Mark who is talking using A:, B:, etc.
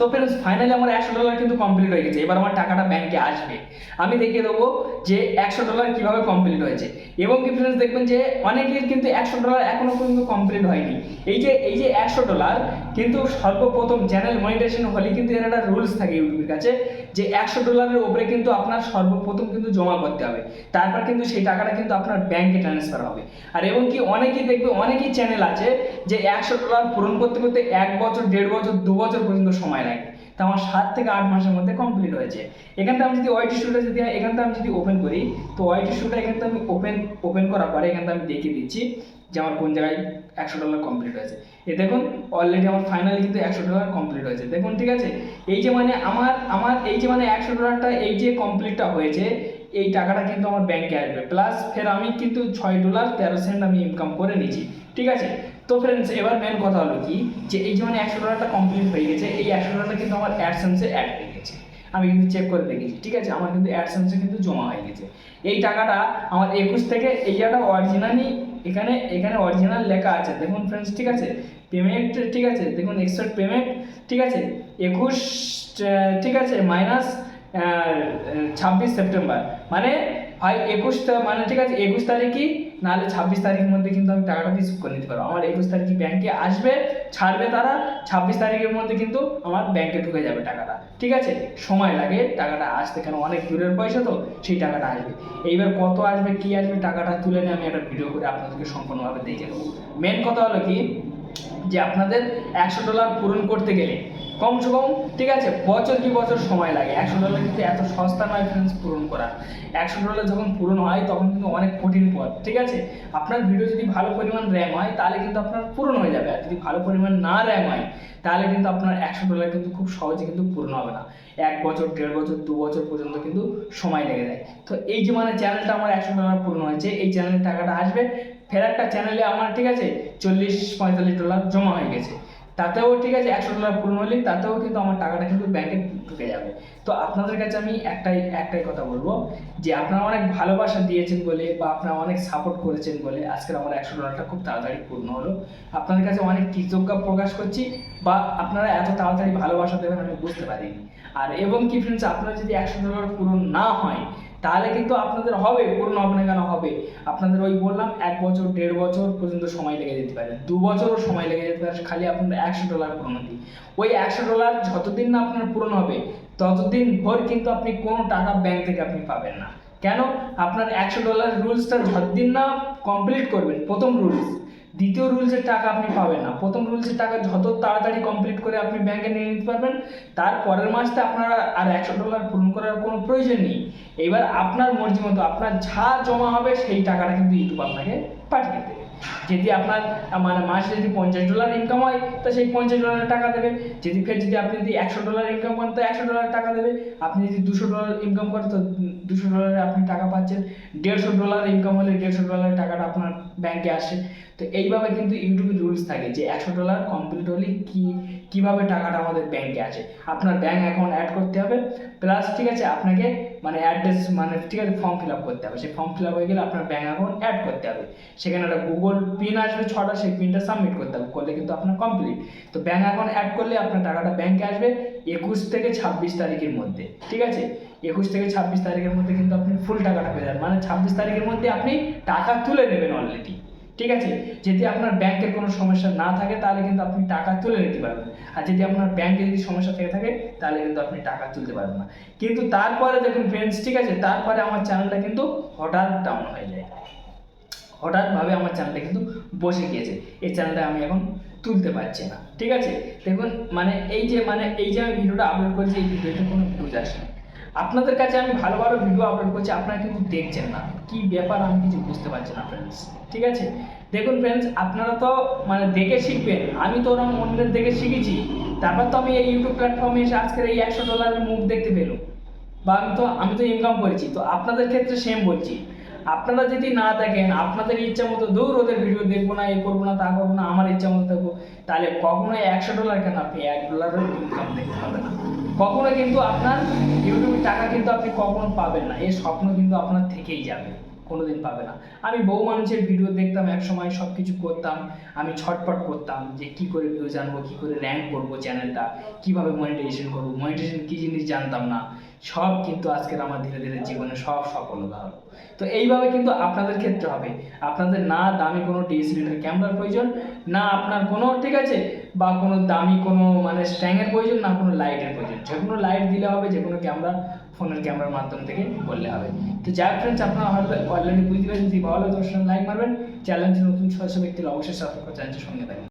A: তো friends finally আমার একশো ডলার কিন্তু কমপ্লিট হয়ে গেছে। এবার আমার টাকাটা ব্যাংকে আসবে। আমি দেখিয়ে দেবো যে একশো ডলার কীভাবে কমপ্লিট হয়েছে। এবং কি ফ্রেন্ডস দেখবেন যে অনেকের কিন্তু একশো ডলার এখনও পর্যন্ত কমপ্লিট হয়নি। এই যে এই যে একশো ডলার কিন্তু সর্বপ্রথম চ্যানেল মনিটাইজেশন হলে কিন্তু এর একটা রুলস থাকে ইউটিউবের কাছে, যে একশো ডলারের ওপরে কিন্তু আপনার সর্বপ্রথম কিন্তু জমা করতে হবে। তারপর কিন্তু সেই টাকাটা কিন্তু আপনার ব্যাংকে ট্রান্সফার হবে। আর এবং কি অনেকেই দেখবে, অনেকেই চ্যানেল আছে যে একশো ডলার পূরণ করতে করতে এক বছর, দেড় বছর, দু বছর পর্যন্ত সময় লাগে। তা আমার সাত থেকে আট মাসের মধ্যে কমপ্লিট হয়েছে। এখানটা আমি যদি ওয়াইটি শুটা যদি এখানটা আমি যদি ওপেন করি, তো ওয়াইটি শুটা এখানটা আমি ওপেন ওপেন করার পরে এখানটা আমি দেখিয়ে দিচ্ছি যে আমার কোন জায়গায় একশো ডলার কমপ্লিট হয়েছে। এ দেখুন অলরেডি আমার ফাইনালি কিন্তু একশো ডলার কমপ্লিট হয়েছে। দেখুন, ঠিক আছে? এই যে মানে আমার আমার, এই যে মানে একশো ডলারটা এই যে কমপ্লিটটা হয়েছে, এই টাকাটা কিন্তু আমার ব্যাংকে আসবে। প্লাস ফের আমি কিন্তু ছয় ডলার তেরো সেন্ট আমি ইনকাম করে নিয়েছি। ঠিক আছে? তো ফ্রেন্ডস এবার মেন কথা হলো কি? যে এই যে মানে একশো ডলারটা কমপ্লিট হয়ে গেছে, এই একশো ডলারটা কিন্তু আমার অ্যাডসেন্সে অ্যাড হয়ে গেছে। আমি কিন্তু চেক করে দেখেছি, ঠিক আছে? আমার কিন্তু অ্যাডসেন্সে কিন্তু জমা হয়ে গেছে। এই টাকাটা আমার একুশ থেকে, এই জায়গাটা অরিজিনালি এখানে এখানে অরিজিনাল লেখা আছে। দেখুন ফ্রেন্ডস ঠিক আছে? পেমেন্ট ঠিক আছে? দেখুন এক্সট্রা পেমেন্ট ঠিক আছে? একুশ ঠিক আছে? মাইনাস ছাব্বিশ সেপ্টেম্বর। মানে হয় একুশ মানে ঠিক আছে, একুশ তারিখই, নাহলে ছাব্বিশ তারিখের মধ্যে কিন্তু আমি টাকাটা রিসিভ করে নিতে পারব। আমার একুশ তারিখে ব্যাংকে আসবে, ছাড়বে তারা, ছাব্বিশ তারিখের মধ্যে কিন্তু আমার ব্যাংকে ঢুকে যাবে টাকাটা। ঠিক আছে? সময় লাগে টাকাটা আসতে, কেন অনেক দূরের পয়সা তো, সেই টাকাটা আসবে। এইবার কত আসবে, কি আসবে, টাকাটা তুলে নিয়ে আমি একটা ভিডিও করে আপনাদেরকে সম্পূর্ণভাবে দেখে দেবো। মেন কথা হলো কি, যে আপনাদের একশো ডলার পূরণ করতে গেলে কমসে কম, ঠিক আছে, বছর কি বছর সময় লাগে। একশো ডলার কিন্তু এত সস্তা নয় ফ্রেন্ডস পূরণ করা একশো ডলার যখন পূরণ হয়, তখন কিন্তু অনেক কঠিন পথ, ঠিক আছে? আপনার ভিডিও যদি ভালো পরিমাণ র্যাম হয়, তাহলে কিন্তু আপনার পূরণ হয়ে যাবে। আর যদি ভালো পরিমাণ না র্যাম হয়, তাহলে কিন্তু আপনার একশো ডলার কিন্তু খুব সহজে কিন্তু পূরণ হবে না। এক বছর, দেড় বছর, দু বছর পর্যন্ত কিন্তু সময় লেগে যায়। তো এই যে মানে চ্যানেলটা আমার একশো ডলার পূরণ হয়েছে, এই চ্যানেলের টাকাটা আসবে। ফের একটা চ্যানেলে আমার, ঠিক আছে, চল্লিশ পঁয়তাল্লিশ ডলার জমা হয়ে গেছে। তাতেও ঠিক আছে, একশো ডলার পূরণ হলে তাতেও কিন্তু আমার টাকাটা কিন্তু ব্যাংকে ঢুকে যাবে। তো আপনাদের কাছে আমি একটাই একটাই কথা বলব যে আপনারা অনেক ভালোবাসা দিয়েছেন বলে বা আপনারা অনেক সাপোর্ট করেছেন বলে আজকের আমার একশো ডলারটা খুব তাড়াতাড়ি পূর্ণ হলো। আপনাদের কাছে অনেক কৃতজ্ঞ প্রকাশ করছি বা আপনারা এত তাড়াতাড়ি ভালোবাসা দেবেন আমি বুঝতে পারিনি। আর এবং কি ফ্রেন্ডস আপনারা যদি একশো ডলার পূরণ না হয় তাহলে কিন্তু আপনাদের হবে, পূর্ণ হবে না কেন হবে? আপনাদের ওই বললাম, এক বছর, দেড় বছর পর্যন্ত সময় লেগে যেতে পারে। দু বছরও সময় লেগে যেতে পারে, খালি আপনার একশো ডলার পূরণ হতে। ওই একশো ডলার যতদিন না আপনার পূরণ হবে, ততদিন ভর কিন্তু আপনি কোনো টাকা ব্যাংক থেকে আপনি পাবেন না। কেন? আপনার একশো ডলার রুলসটা যতদিন না কমপ্লিট করবেন, প্রথম রুলস দ্বিতীয় রুলসের টাকা আপনি পাবেন না। প্রথম রুলসের টাকা যত তাড়াতাড়ি কমপ্লিট করে আপনি ব্যাংকে নিয়ে নিতে পারবেন, তার পরের মাসতে আপনার আর একশো ডলার পূরণ করার কোনো প্রয়োজন নেই। এবার আপনার মর্জি মতো, আপনার যা জমা হবে সেই টাকাটা কিন্তু ইউটিউব আপনাকে পাঠিয়ে দেবে। যদি আপনার মানে মাসে যদি পঞ্চাশ ডলার ইনকাম হয়, তো সেই পঞ্চাশ ডলারের টাকা দেবে। যদি ফের যদি আপনি যদি একশো ডলার ইনকাম করেন, তো একশো ডলার টাকা দেবে। আপনি যদি দুশো ডলার ইনকাম করেন, তো দুশো ডলারে আপনি টাকা পাচ্ছেন। দেড়শো ডলার ইনকাম হলে দেড়শো ডলারের টাকাটা আপনার ব্যাংকে আসে। তো এইভাবে কিন্তু ইউটিউবের রুলস থাকে যে একশো ডলার কমপ্লিট হলে কি, কীভাবে টাকাটা আমাদের ব্যাংকে আসে। আপনার ব্যাংক অ্যাকাউন্ট অ্যাড করতে হবে। প্লাস ঠিক আছে, আপনাকে মানে অ্যাড্রেস মানে ঠিক আছে ফর্ম ফিল আপ করতে হবে। সেই ফর্ম ফিল আপ হয়ে গেলে আপনার ব্যাঙ্ক অ্যাকাউন্ট অ্যাড করতে হবে। সেখানে একটা গুগল পিন আসবে ছটা, সেই পিনটা সাবমিট করতে হবে। করলে কিন্তু আপনার কমপ্লিট তো ব্যাঙ্ক অ্যাকাউন্ট অ্যাড করলে আপনার টাকাটা ব্যাংকে আসবে একুশ থেকে ছাব্বিশ তারিখের মধ্যে। ঠিক আছে? একুশ থেকে ছাব্বিশ তারিখের মধ্যে কিন্তু আপনি ফুল টাকাটা পেয়ে যাবেন। মানে ছাব্বিশ তারিখের মধ্যে আপনি টাকা তুলে নেবেন অলরেডি ঠিক আছে? যদি আপনার ব্যাংকের কোনো সমস্যা না থাকে, তাহলে কিন্তু আপনি টাকা তুলে নিতে পারবেন। আর যদি আপনার ব্যাংকে যদি সমস্যা থেকে থাকে, তাহলে কিন্তু আপনি টাকা তুলতে পারবেন না। কিন্তু তারপরে দেখুন ফ্রেন্ডস ঠিক আছে? তারপরে আমার চ্যানেলটা কিন্তু হঠাৎ ডাউন হয়ে যায়। হঠাৎভাবে আমার চ্যানেলটা কিন্তু বসে গিয়েছে। এই চ্যানেলটা আমি এখন তুলতে পারছি না। ঠিক আছে? দেখুন মানে এই যে মানে এই যে আমি ভিডিওটা আপলোড করেছি, এই ভিডিওতে কোনো ভিউজ আসে না। আপনাদের কাছে আমি ভালো ভালো ভিডিও আপলোড করছি, আপনারা কিন্তু দেখছেন না। কি ব্যাপার আমি কিছু বুঝতে পারছি না ফ্রেন্ডস ঠিক আছে? দেখুন ফ্রেন্ডস আপনারা তো মানে দেখে শিখবেন। আমি তো ওরকম অন্যদের দেখে শিখেছি। তারপর তো আমি এই ইউটিউব প্ল্যাটফর্মে এসে আজকের এই একশো ডলারের মুখ দেখতে পেলাম। বা আমি তো আমি তো ইনকাম করেছি। তো আপনাদের ক্ষেত্রে সেম বলছি। আপনারা যদি না দেখেন, আপনাদের ইচ্ছা মতো দূর ওদের ভিডিও দেখব না, এ করব না, তা করব না, আমার ইচ্ছা মতো দেখব, তাহলে কখনো একশো ডলার কেন আপনি এক ডলারের ইনকাম দেখতে পাবেন না। কখনো কিন্তু আপনার ইউটিউবের টাকা কিন্তু আপনি কখনো পাবেন না এই স্বপ্ন কিন্তু আপনার থেকেই যাবে। কোনোদিন পাবে না। আমি বহু মানুষের ভিডিও দেখতাম এক সময় সব কিছু করতাম, আমি ছটপট করতাম যে কি করে ভিউজ আনব কি করে র্যাঙ্ক করব চ্যানেলটা কীভাবে মনিটাইজেশন করব মনিটাইজেশন কি জিনিস জানতাম না। সব কিন্তু আজকের আমার ধীরে ধীরে জীবনে সব সফলতা হলো। তো এইভাবে কিন্তু আপনাদের ক্ষেত্রে হবে। আপনাদের না দামি কোনো ডিএসএলআর ক্যামেরার প্রয়োজন, না আপনার কোনো, ঠিক আছে? বা কোনো দামি কোনো মানে স্ট্যাংয়ের প্রয়োজন না, কোনো লাইটের প্রয়োজন। যে কোনো লাইট দিলে হবে, যে কোনো ক্যামেরা ফোনের ক্যামেরার মাধ্যম থেকে করলে হবে। তো যাই ফ্রেন্ডস আপনারা হয়তো অলরেডি বুঝতে পেরেছেন, যদি ভালো লাগে তো লাইক মারবেন। চ্যানেলটি নতুন সদস্য ব্যক্তির অবশ্যই সাবস্ক্রাইব করে চ্যানেলটির সঙ্গে থাকবেন।